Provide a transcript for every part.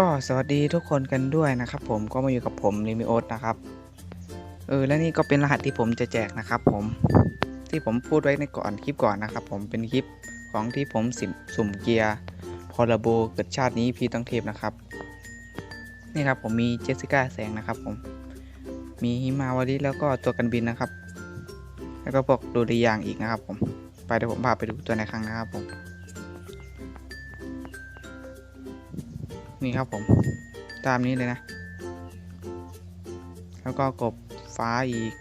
ก็สวัสดีทุกคนกันด้วยนะครับ ผมก็มาอยู่กับผมลิมิโอสนะครับเออและนี่ก็เป็นรหัสที่ผมจะแจกนะครับ ผมที่ผมพูดไว้ในก่อนคลิปก่อนนะครับ ผมเป็นคลิปของที่ผมสิมสุ่มเกียร์พอลโบเกิดชาตินี้พี่ต้องเทพนะครับ นี่ครับผมมีเจสสิก้าแสงนะครับ ผมมีฮิมาวาริแล้วก็ตัวกันบินนะครับ แล้วก็พวกดูดียางอีกนะครับ ผมไปเดี๋ยวผมพาไปดูตัวในครั้งนะครับผม นี่ครับผมตามนี้เลยนะ แล้วก็กบฟ้าอีก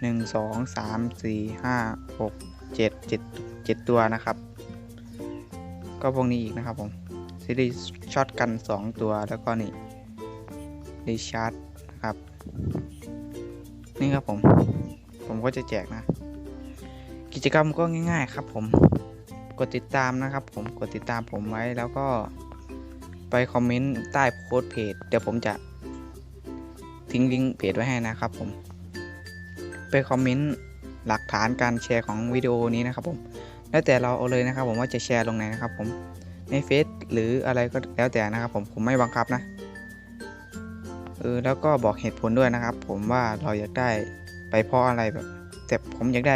หนึ่งสองสามสี่ห้าหกเจ็ดเจ็ดเจ็ดตัวนะครับ ก็พวกนี้อีกนะครับผมซีรีส์ช็อตกันสองตัวแล้วก็นี่รีชาร์จนะครับ นี่ครับผม ผมก็จะแจกนะ กิจกรรมก็ง่าย ๆ ครับผมกดติดตามนะครับผมกดติดตามผมไว้แล้วก็ ไปคอมเมนต์ใต้โพสต์เพจเดี๋ยวผมจะทิ้งลิงก์เพจไว้ให้นะครับผม ไปคอมเมนต์หลักฐานการแชร์ของวิดีโอนี้นะครับผม แล้วแต่เราเอาเลยนะครับผมว่าจะแชร์ลงไหนนะครับผม ในเฟซหรืออะไรก็แล้วแต่นะครับผมผมไม่บังคับนะเออแล้วก็บอกเหตุผลด้วยนะครับ ผมว่าเราอยากได้ไปเพราะอะไรแบบแต่ผมอยากได้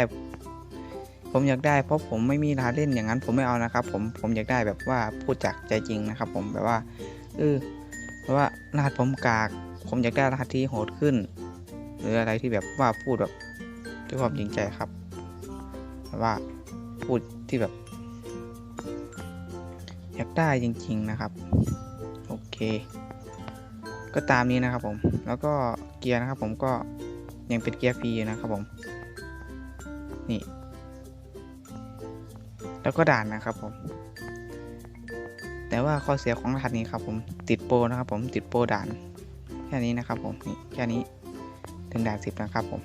ผมอยากได้เพราะผมไม่มีรหัสเล่นอย่างนั้น ผมไม่เอานะครับ ผมผมอยากได้แบบว่าพูดจากใจจริงนะครับ ผมแบบว่าเออเพราะว่ารหัสผมกาก ผมอยากได้รหัสที่โหดขึ้น หรืออะไรที่แบบว่าพูดแบบด้วยความจริงใจครับแบบว่าพูดที่แบบ อยากได้จริง ๆนะครับ โอเค ก็ตามนี้นะครับผมแล้วก็เกียร์นะครับ ผมก็ยังเป็นเกียร์ฟรีอยู่นะครับผมนี่ แล้วก็ด่านนะครับผม แต่ว่าข้อเสียของรหัสนี้ครับผมติดโปรนะครับผมติดโปรด่านแค่นี้นะครับผมนี่แค่นี้ถึงด่านสิบนะครับผม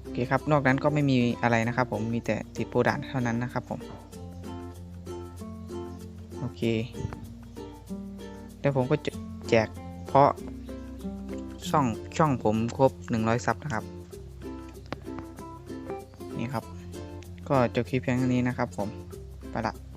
โอเคครับนอกนั้นก็ไม่มีอะไรนะครับ ผมมีแต่ติดโปรด่านเท่านั้นนะครับผมโอเคแล้วผมก็แจกเพราะช่องช่องผมครบ 100 ซับนะครับ นี่ครับ ก็จบคลิปเพียงเท่านี้นะครับผม ไปละ